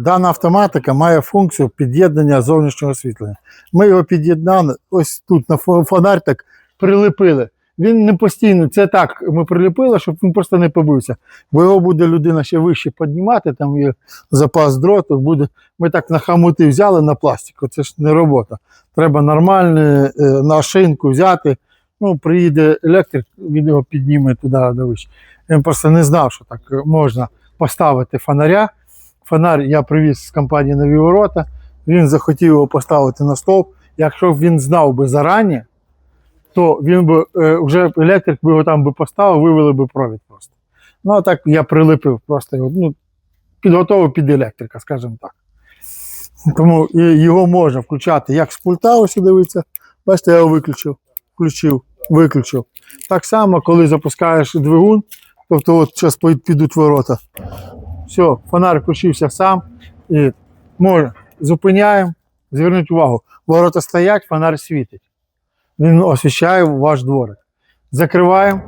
Дана автоматика має функцію під'єднання зовнішнього освітлення. Ми його під'єднали ось тут на фонарь так прилепили. Він не постійно, це так, ми приліпили, щоб він просто не побився. Бо його буде людина ще вище піднімати, там є запас дроту, буде. Ми так на хамути взяли на пластик, це ж не робота. Треба нормальну е, на шинку взяти. Ну, приїде електрик, він його підніме туди вище. Він просто не знав, що так можна поставити фонаря. Фонарь я привіз з компанії Нові Ворота. Він захотів його поставити на стовп. Якщо б він знав би зарані, то він би е, вже електрик би його там би поставив, вивели би провід просто. Ну, а так я прилепив просто його, ну, підготовив під електрика, скажімо так. Тому його можна включати як з пульта, ось дивиться. Бачите, я його виключив, включив, виключив. Так само, коли запускаєш двигун, тобто от зараз підуть ворота. Все, фонарь включився сам. І може, зупиняємо. Зверніть увагу, ворота стоять, фонарь світить. Він освіщає ваш дворик. Закриваємо,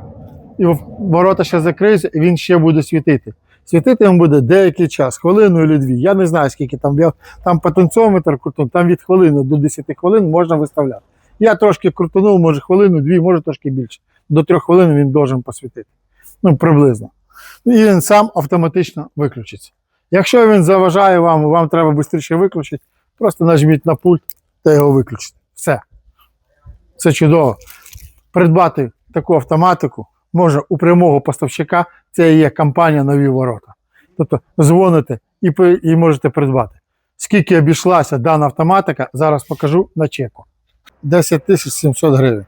і ворота ще закриються, і він ще буде світити. Світити він буде деякий час, хвилину або дві. Я не знаю, скільки там. Там потенціометр крутнув, там від хвилини до 10 хвилин можна виставляти. Я трошки крутанув, може хвилину, дві, може трошки більше. До трьох хвилин він должен посвітити. Ну, приблизно. І він сам автоматично виключиться. Якщо він заважає вам, вам треба швидше виключити, просто нажміть на пульт та його виключите. Все. Це чудово. Придбати таку автоматику можна у прямого поставщика, це є компанія Нові Ворота. Тобто дзвоните і, і можете придбати. Скільки обійшлася дана автоматика, зараз покажу на чеку. 10 700 гривень.